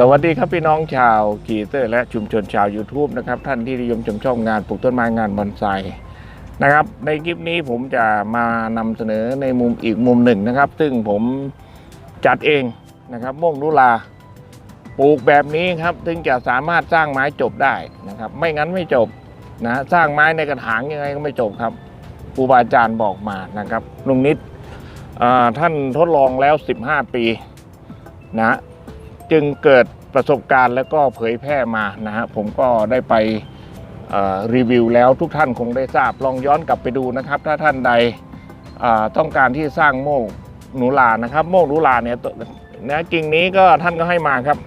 สวัสดีครับพี่น้องชาวกีเตอร์ และชุมชนชาว YouTube นะครับท่านที่นิยมชมชอบงานปลูกต้นไม้งานบอนไซนะครับ ในคลิปนี้ผมจะมานำเสนอในมุมอีกมุมหนึ่งนะครับ ซึ่งผมจัดเองนะครับม่วงลุลาปลูกแบบนี้ครับถึงจะสามารถสร้างไม้จบได้นะครับ ไม่งั้นไม่จบนะสร้างไม้ในกระถางยังไงก็ไม่จบครับครูบาอาจารย์บอกมานะครับลุงนิดท่านทดลองแล้ว 15 ปีนะ จึงเกิดประสบการณ์แล้วก็เผยแพร่มานะฮะผมก็ได้ไปรีวิวแล้วทุกท่านคงได้ทราบลองย้อนกลับไปดูนะครับ ถ้าท่านใดต้องการที่สร้างโมกหนูลานะครับ โมกหนูลาเนี่ยนะกิ่งนี้ก็ท่านก็ให้มาครับ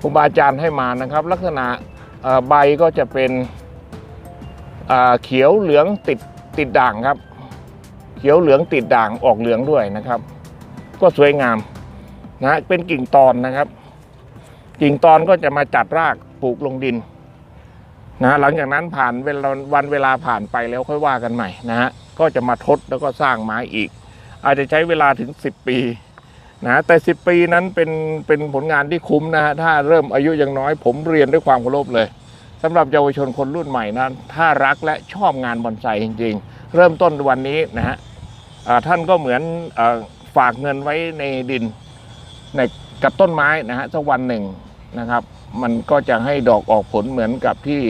ครูบาอาจารย์ให้มานะครับ ลักษณะใบก็จะเป็นเขียวเหลืองติดติดด่างครับ เขียวเหลืองติดด่างออกเหลืองด้วยนะครับ ก็สวยงาม นะเป็นกิ่งตอนนะครับ กิ่งตอนก็จะมาจัดรากปลูกลงดินนะหลังจากนั้นผ่านเวลาวันเวลาผ่านไปแล้วค่อยว่ากันใหม่นะฮะก็จะมาทดแล้วก็สร้างไม้อีก อาจจะใช้เวลาถึง 10 ปีนะแต่ 10 ปีนั้นเป็นเป็นผลงานที่คุ้มนะฮะถ้าเริ่มอายุยังน้อย ผมเรียนด้วยความเคารพเลยสำหรับเยาวชนคนรุ่นใหม่นั้น ถ้ารักและชอบงานบอนไซจริง ๆ เริ่มต้นวันนี้นะฮะท่านก็เหมือนอฝากเงินไว้ในดิน ในกับต้นไม้นะฮะสักวันหนึ่งนะครับ มันก็จะให้ดอกออกผลเหมือนกับที่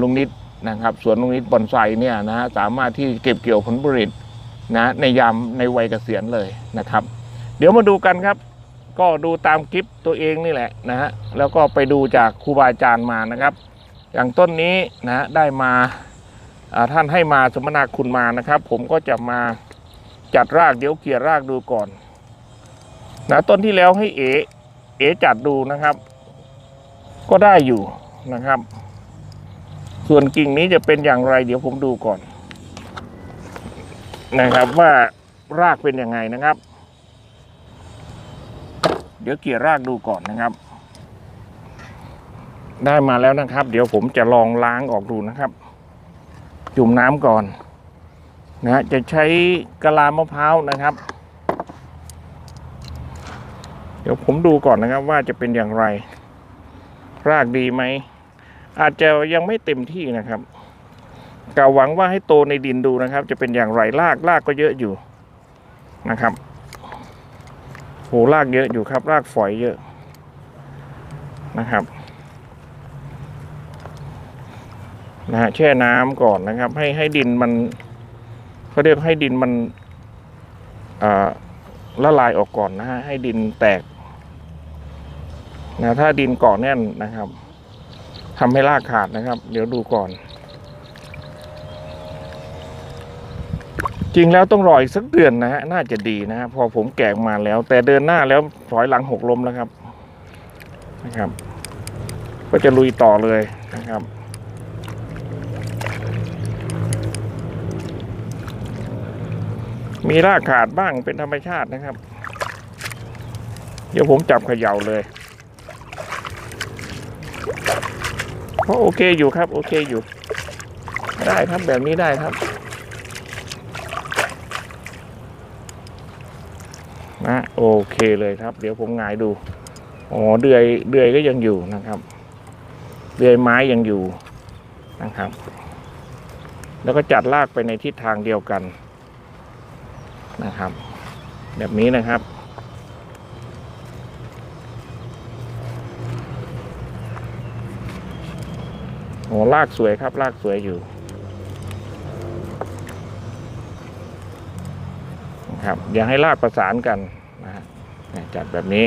ลุงนิดนะครับสวนลุงนิดบอนไซเนี่ยนะฮะสามารถที่เก็บเกี่ยวผลผลิตนะในยามในวัยเกษียณเลยนะครับ เดี๋ยวมาดูกันครับ ก็ดูตามคลิปตัวเองนี่แหละนะฮะแล้วก็ไปดูจากครูบาอาจารย์มานะครับ อย่างต้นนี้นะได้มาท่านให้มาสมนาคุณมานะครับ ผมก็จะมาจัดรากเดี๋ยวเกี่ยรากดูก่อน นะต้นที่แล้วให้เอเอจัดดูนะครับ ก็ได้อยู่นะครับ ส่วนกิ่งนี้จะเป็นอย่างไร เดี๋ยวผมดูก่อน นะครับว่ารากเป็นยังไงนะครับ เดี๋ยวเกี่ยรากดูก่อนนะครับ ได้มาแล้วนะครับ เดี๋ยวผมจะลองล้างออกดูนะครับ จุ่มน้ำก่อนนะจะใช้กะลามะพร้าวนะครับ ดี๋ยวผมดูก่อนนะครับว่าจะเป็นอย่างไร รากดีไหม อาจจะยังไม่เต็มที่นะครับกาหวังว่าให้โตในดินดูนะครับ จะเป็นอย่างไรรากรากก็เยอะอยู่นะครับโหรากเยอะอยู่ครับ รากฝอยเยอะนะครับนะฮะแช่น้ำก่อนนะครับ ให้ให้ดินมันเขาเรียกให้ดินมันอ่าละลายออกก่อนนะฮะให้ดินแตก นะถ้าดินเกาะแน่นนะครับทำให้รากขาดนะครับ เดี๋ยวดูก่อน จริงแล้วต้องรออีกสักเดือนนะฮะน่าจะดีนะฮะพอผมแกะมาแล้ว แต่เดินหน้าแล้วถอยหลังหกล้มแล้วครับนะครับ ก็จะลุยต่อเลยนะครับมีรากขาดบ้างเป็นธรรมชาตินะครับ เดี๋ยวผมจับเขย่าเลย เพราะโอเคอยู่ครับ โอเคอยู่ ได้ครับแบบนี้ได้ครับนะโอเคเลยครับ เดี๋ยวผมงายดูอ๋อเดือยเดือยก็ยังอยู่นะครับ เดือยไม้ยังอยู่นะครับ แล้วก็จัดลากไปในทิศทางเดียวกันนะครับ แบบนี้นะครับ โอ้ลากสวยครับ ลากสวยอยู่ครับอย่าให้ลากประสานกันนะฮะจัดแบบนี้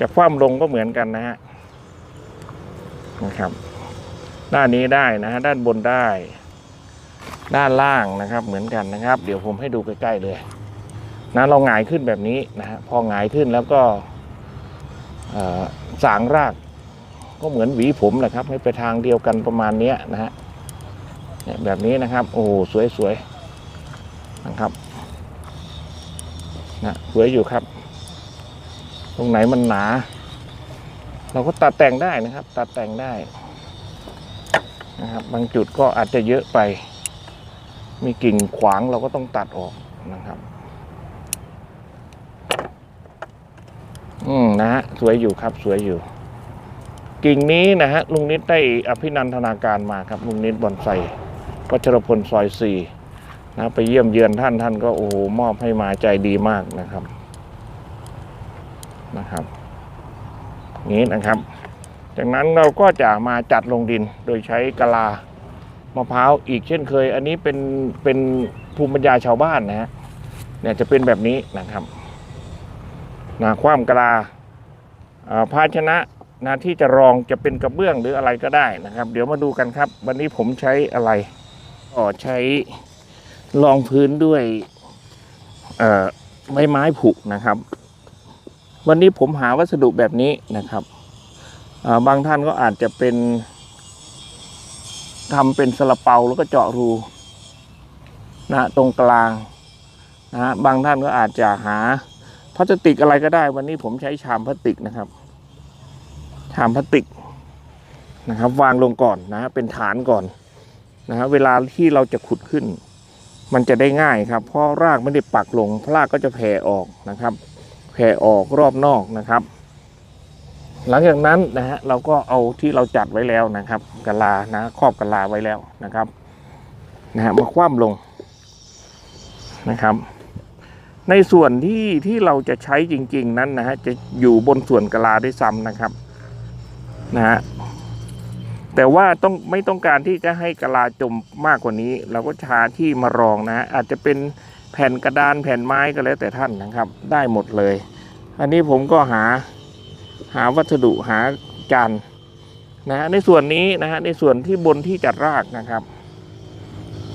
จะคว่ำลงก็เหมือนกันนะฮะนะครับ ด้านนี้ได้นะฮะด้านบนได้ ด้านล่างนะครับ เหมือนกันนะครับ เดี๋ยวผมให้ดูใกล้ๆเลยนะเราหงายขึ้นแบบนี้นะฮะพอหงายขึ้นแล้วก็สางราก ก็เหมือนหวีผมแหละครับ ให้ไปทางเดียวกันประมาณนี้นะฮะแบบนี้นะครับ โอ้โหสวยๆนะครับนะสวยอยู่ครับ ตรงไหนมันหนา เราก็ตัดแต่งได้นะครับ ตัดแต่งได้นะครับ บางจุดก็อาจจะเยอะไป มีกิ่งขวางเราก็ต้องตัดออกนะครับ อืมนะฮะสวยอยู่ครับสวยอยู่ กิ่งนี้นะฮะลุงนิดได้อภินันทนาการมาครับลุงนิดบอนไซวัชรพลซอยสี่นะไปเยี่ยมเยือนท่านท่านก็โอ้โหมอบให้มาใจดีมากนะครับนะครับนี้นะครับ จากนั้นเราก็จะมาจัดลงดินโดยใช้กะลามะพร้าวอีกเช่นเคย อันนี้เป็นเป็นภูมิปัญญาชาวบ้านนะฮะเนี่ยจะเป็นแบบนี้นะครับนะความกะลาภาชนะ นะที่จะรองจะเป็นกระเบื้องหรืออะไรก็ได้นะครับ เดี๋ยวมาดูกันครับ วันนี้ผมใช้อะไรก็ใช้รองพื้นด้วยไม้ไม้ผุนะครับ วันนี้ผมหาวัสดุแบบนี้นะครับบางท่านก็อาจจะเป็นทำเป็นสลาเปาแล้วก็เจาะรูนะตรงกลางนะฮะบางท่านก็อาจจะหาพลาสติกอะไรก็ได้ วันนี้ผมใช้ชามพลาสติกนะครับ ชามพลาสติกนะครับวางลงก่อนนะเป็นฐานก่อนนะฮะเวลาที่เราจะขุดขึ้น มันจะได้ง่ายครับ เพราะรากไม่ได้ปักลงรากก็จะแผ่ออกนะครับ แผ่ออกรอบนอกนะครับ หลังจากนั้นนะฮะเราก็เอาที่เราจัดไว้แล้วนะครับกะลานะครอบกะลาไว้แล้วนะครับนะฮะมาคว่ำลงนะครับ ในส่วนที่ที่เราจะใช้จริง ๆ นั้นนะฮะจะอยู่บนส่วนกะลาด้วยซ้ำนะครับ นะฮะแต่ว่าต้องไม่ต้องการที่จะให้กะลาจมมากกว่านี้ เราก็ชาที่มารองนะ อาจจะเป็นแผ่นกระดานแผ่นไม้ก็แล้วแต่ท่านนะครับ ได้หมดเลย อันนี้ผมก็หาหาวัสดุหาจานนะในส่วนนี้นะฮะในส่วนที่บนที่จัดรากนะครับ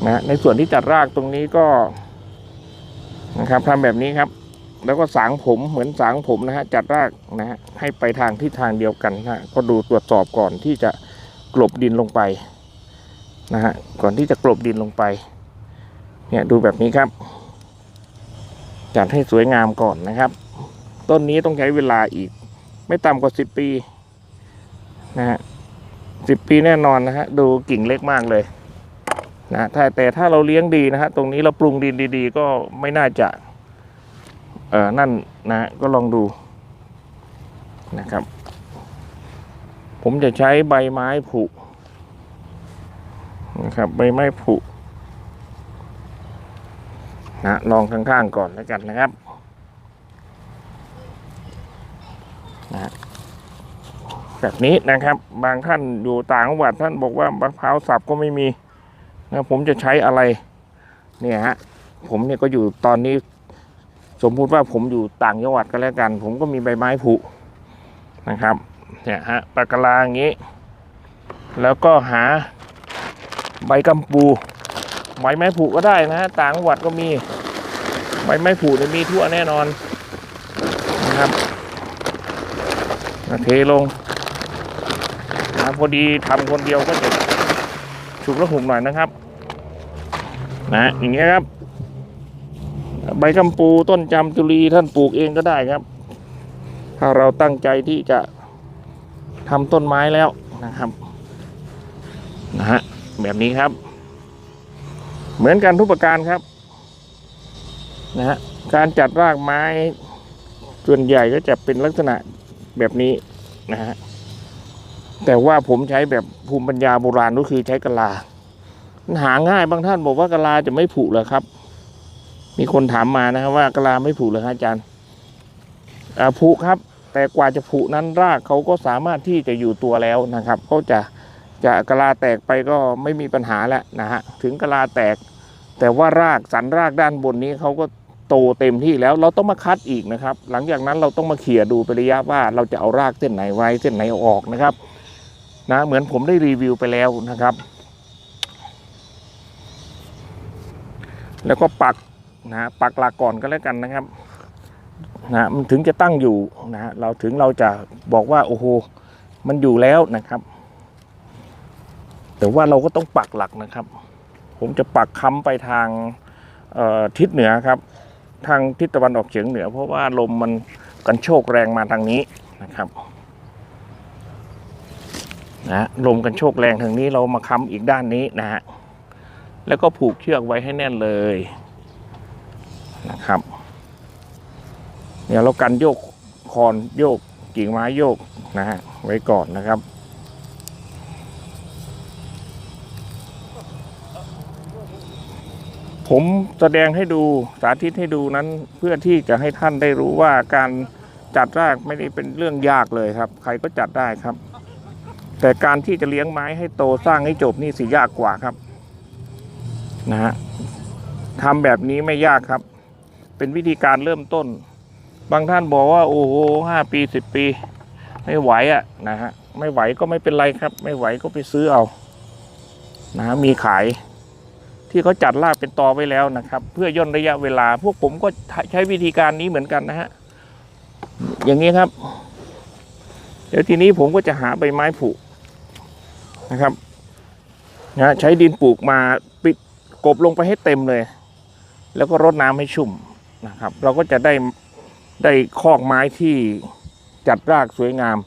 นะฮะในส่วนที่จัดรากตรงนี้ก็นะครับทำแบบนี้ครับ แล้วก็สางผมเหมือนสางผมนะฮะจัดรากนะฮะให้ไปทางทิศทางเดียวกันนะฮะก็ดูตรวจสอบก่อนที่จะกลบดินลงไปนะฮะก่อนที่จะกลบดินลงไปเนี่ยดูแบบนี้ครับ จัดให้สวยงามก่อนนะครับ ต้นนี้ต้องใช้เวลาอีก ไม่ต่ำกว่าสิบปีนะฮะสิบปีแน่นอนนะฮะดูกิ่งเล็กมากเลยนะถ้าแต่ถ้าเราเลี้ยงดีนะฮะตรงนี้เราปรุงดินดี ๆ ก็ไม่น่าจะ เออนั่นนะก็ลองดูนะครับ ผมจะใช้ใบไม้ผุนะครับใบไม้ผุนะลองข้างๆก่อนแล้วกันนะครับแบบนี้นะครับบางท่านอยู่ต่างจังหวัดท่านบอกว่ามะพร้าวสับก็ไม่มีนะผมจะใช้อะไรเนี่ยฮะผมเนี่ยก็อยู่ตอนนี้ สมมุติว่าผมอยู่ต่างจังหวัดก็แล้วกัน ผมก็มีใบไม้ผุนะครับเนี่ยฮะปากกาลาอย่างนี้ แล้วก็หาใบกำปูใบไม้ผุก็ได้นะฮะต่างจังหวัดก็มีใบไม้ผุเนี่ยมีทั่วแน่นอนนะครับเทลงนะพอดีทำคนเดียวก็จะฉุกระหุกหน่อยนะครับ นะอย่างเงี้ยครับ ใบกำปูต้นจำจุลีท่านปลูกเองก็ได้ครับ ถ้าเราตั้งใจที่จะทำต้นไม้แล้วนะครับนะฮะแบบนี้ครับ เหมือนกันทุกประการครับนะฮะการจัดรากไม้ส่วนใหญ่ก็จะเป็นลักษณะแบบนี้นะฮะแต่ว่าผมใช้แบบภูมิปัญญาโบราณก็คือใช้กะลาหาง่ายบางท่านบอกว่ากะลาจะไม่ผุเหรอครับ มีคนถามมานะครับว่ากะลาไม่ผุเหรอครับอาจารย์ผุครับ แต่กว่าจะผุนั้นรากเขาก็สามารถที่จะอยู่ตัวแล้วนะครับเขาจะจะกะลาแตกไปก็ไม่มีปัญหาแล้วนะฮะถึงกะลาแตก แต่ว่ารากสันรากด้านบนนี้เขาก็โตเต็มที่แล้วเราต้องมาคัดอีกนะครับ หลังจากนั้นเราต้องมาเขี่ยดูเป็นระยะว่าเราจะเอารากเส้นไหนไว้เส้นไหนออกนะครับนะเหมือนผมได้รีวิวไปแล้วนะครับ แล้วก็ปัก นะปักหลักก่อนก็แล้วกันนะครับนะมันถึงจะตั้งอยู่นะฮะเราถึงเราจะบอกว่าโอ้โหมันอยู่แล้วนะครับ แต่ว่าเราก็ต้องปักหลักนะครับ ผมจะปักค้ำไปทางทิศเหนือครับ ทางทิศตะวันออกเฉียงเหนือ เพราะว่าลมมันกันโชกแรงมาทางนี้นะครับนะลมกันโชกแรงทางนี้เรามาค้ำอีกด้านนี้นะฮะแล้วก็ผูกเชือกไว้ให้แน่นเลย นะครับเดี๋ยวเรากันโยกคอนโยกกิ่งไม้โยกนะฮะไว้ก่อนนะครับ ผมแสดงให้ดูสาธิตให้ดูนั้นเพื่อที่จะให้ท่านได้รู้ว่าการจัดรากไม่ได้เป็นเรื่องยากเลยครับ ใครก็จัดได้ครับ แต่การที่จะเลี้ยงไม้ให้โตสร้างให้จบนี่สิยากกว่าครับนะฮะทำแบบนี้ไม่ยากครับ เป็นวิธีการเริ่มต้น บางท่านบอกว่า โอ้โหห้าปีสิบปี ไม่ไหวอะ่ะนะฮะไม่ไหวก็ไม่เป็นไรครับ ไม่ไหวก็ไปซื้อเอานะมีขายที่เขาจัดรากเป็นตอไว้แล้วนะครับ เพื่อย่นระยะเวลา พวกผมก็ใช้วิธีการนี้เหมือนกันนะฮะอย่างนี้ครับ เดี๋ยวทีนี้ผมก็จะหาใบไม้ผุนะครับนะใช้ดินปลูกมาปิดกบลงไปให้เต็มเลย แล้วก็รดน้ำให้ชุ่ม นะครับ เราก็จะได้ได้คอกไม้ที่จัดรากสวยงาม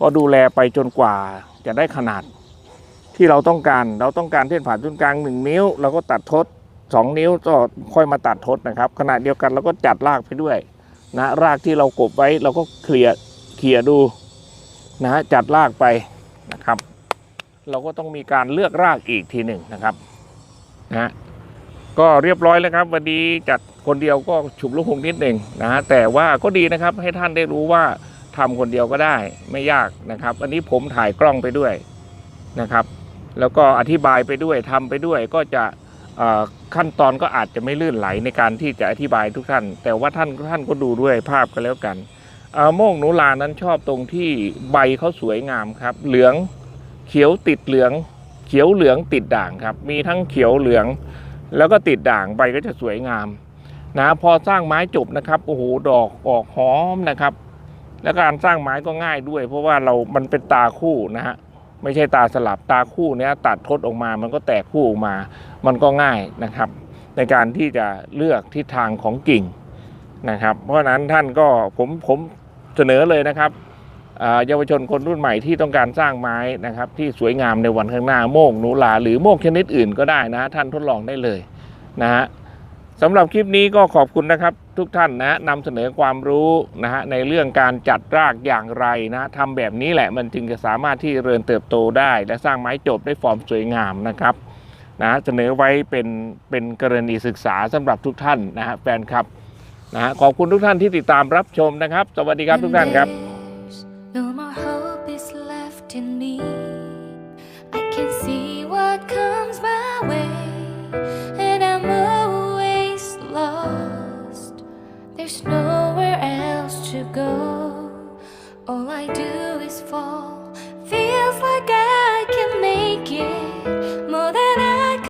ก็ดูแลไปจนกว่าจะได้ขนาดที่เราต้องการ เราต้องการเส้นผ่านศูนย์กลางหนึ่งนิ้ว เราก็ตัดทดสองนิ้วก็ค่อยมาตัดทดนะครับขณะเดียวกันเราก็จัดรากไปด้วยนะรากที่เรากบไว้เราก็เคลียร์เคลียร์ดูนะจัดรากไปนะครับ เราก็ต้องมีการเลือกรากอีกทีหนึ่งนะครับนะ ก็เรียบร้อยแล้วครับ วันนี้จัดคนเดียวก็ฉุบลูกคงนิดหนึ่งนะฮะแต่ว่าก็ดีนะครับให้ท่านได้รู้ว่าทำคนเดียวก็ได้ไม่ยากนะครับอันนี้ผมถ่ายกล้องไปด้วยนะครับ แล้วก็อธิบายไปด้วยทำไปด้วยก็จะขั้นตอนก็อาจจะไม่ลื่นไหลในการที่จะอธิบายทุกท่าน แต่ว่าท่านท่านก็ดูด้วยภาพกันแล้วกันเอ่อโมกหนูลานั้นชอบตรงที่ใบเขาสวยงามครับ เหลืองเขียวติดเหลือง เขียวเหลืองติดด่างครับ มีทั้งเขียวเหลือง แล้วก็ติดด่างใบก็จะสวยงามนะพอสร้างไม้จบนะครับโอ้โหดอกออกหอมนะครับ แล้วการสร้างไม้ก็ง่ายด้วย เพราะว่าเรามันเป็นตาคู่นะฮะไม่ใช่ตาสลับตาคู่เนี้ยตัดทดออกมามันก็แตกคู่ออกมา มันก็ง่ายนะครับ ในการที่จะเลือกทิศทางของกิ่งนะครับ เพราะฉะนั้นท่านก็ผมผมเสนอเลยนะครับ เยาวชนคนรุ่นใหม่ที่ต้องการสร้างไม้นะครับที่สวยงามในวันข้างหน้าโมกหนูหลาหรือโมกชนิดอื่นก็ได้นะท่านทดลองได้เลยนะฮะสำหรับคลิปนี้ก็ขอบคุณนะครับ ทุกท่านนะนำเสนอความรู้นะฮะในเรื่องการจัดรากอย่างไรนะทำแบบนี้แหละมันจึงจะสามารถที่เริญเติบโตได้ และสร้างไม้จบได้ฟอร์มสวยงามนะครับนะเสนอไว้เป็นเป็นกรณีศึกษาสำหรับทุกท่านนะฮะแฟนครับนะฮะขอบคุณทุกท่านที่ติดตามรับชมนะครับ สวัสดีครับทุกท่านครับ No more hope is left in me.